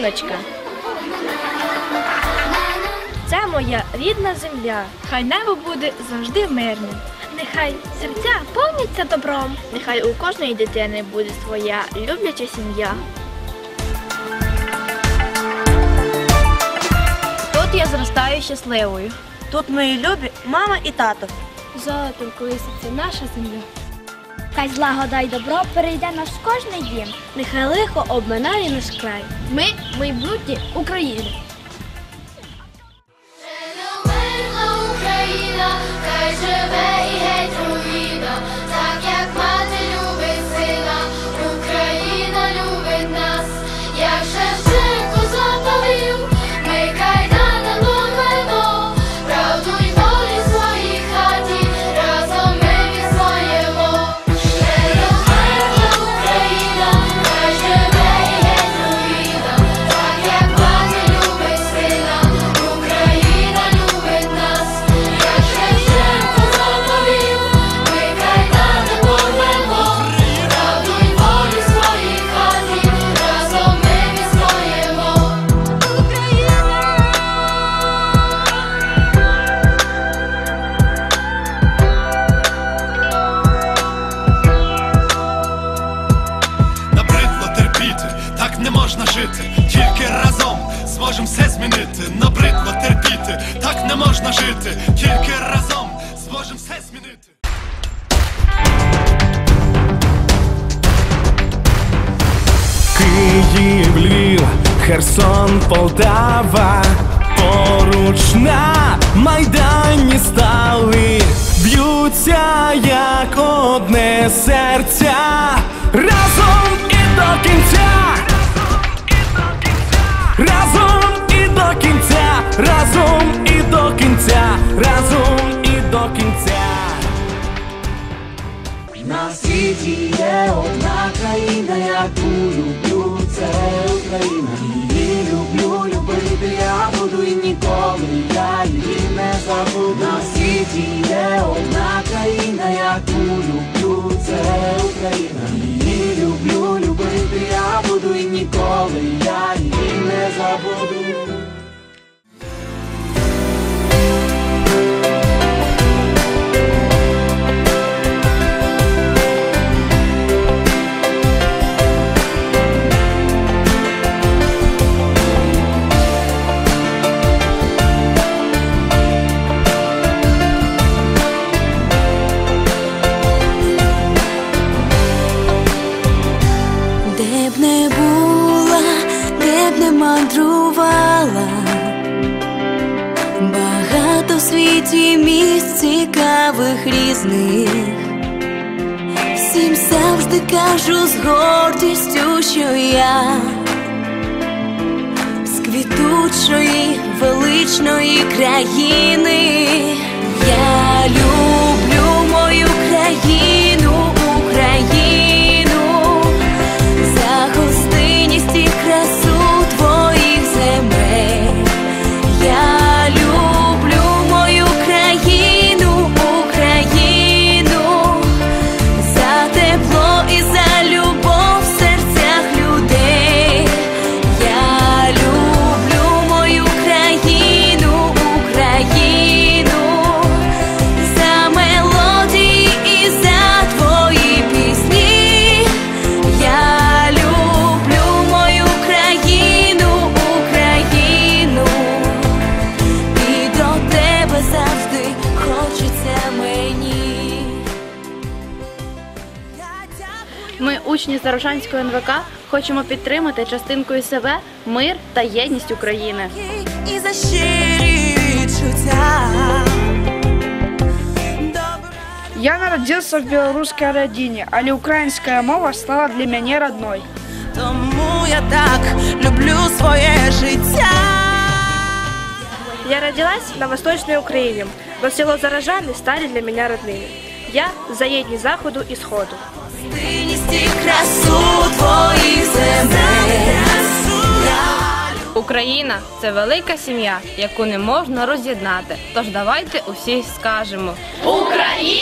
Україночка. Це моя рідна земля. Хай небо буде завжди мирним. Нехай серця повняться добром. Нехай у кожної дитини буде своя любляча сім'я. Тут я зростаю щасливою. Тут мої любі мама і тато. Золотом колиситься наша земля. Хай злагода й добро перейде наш кожний дім. Нехай лихо обминає наш край. Ми майбутнє України. Зможемо все змінити. Набридло терпіти, так не можна жити. Тільки разом зможемо все змінити. Київ, Львів, Херсон, Полтава, поруч на майдані стали, б'ються як одне серця, разом кінця, разом і до кінця. На світі є одна країна, яку люблю, це Україна. Її люблю, любити я буду і ніколи б не мандрувала, багато в світі місць цікавих різних. Всім завжди кажу з гордістю, що я з квітучої величної країни. Ми, учні Зарожанського НВК, хочемо підтримати частинкою себе мир та єдність України. І за щирі відчуття. Я народился в белорусской родине, але украинская мова стала для меня родной. Тому я так люблю своє життя. Я родилась на Восточной Украине, но село Зарожаны стали для меня родными. Я за єдність Заходу і Сходу. Гостинність і красу твоїх земель. Україна це велика сім'я, яку не можна роз'єднати. Тож давайте усі скажемо. Україна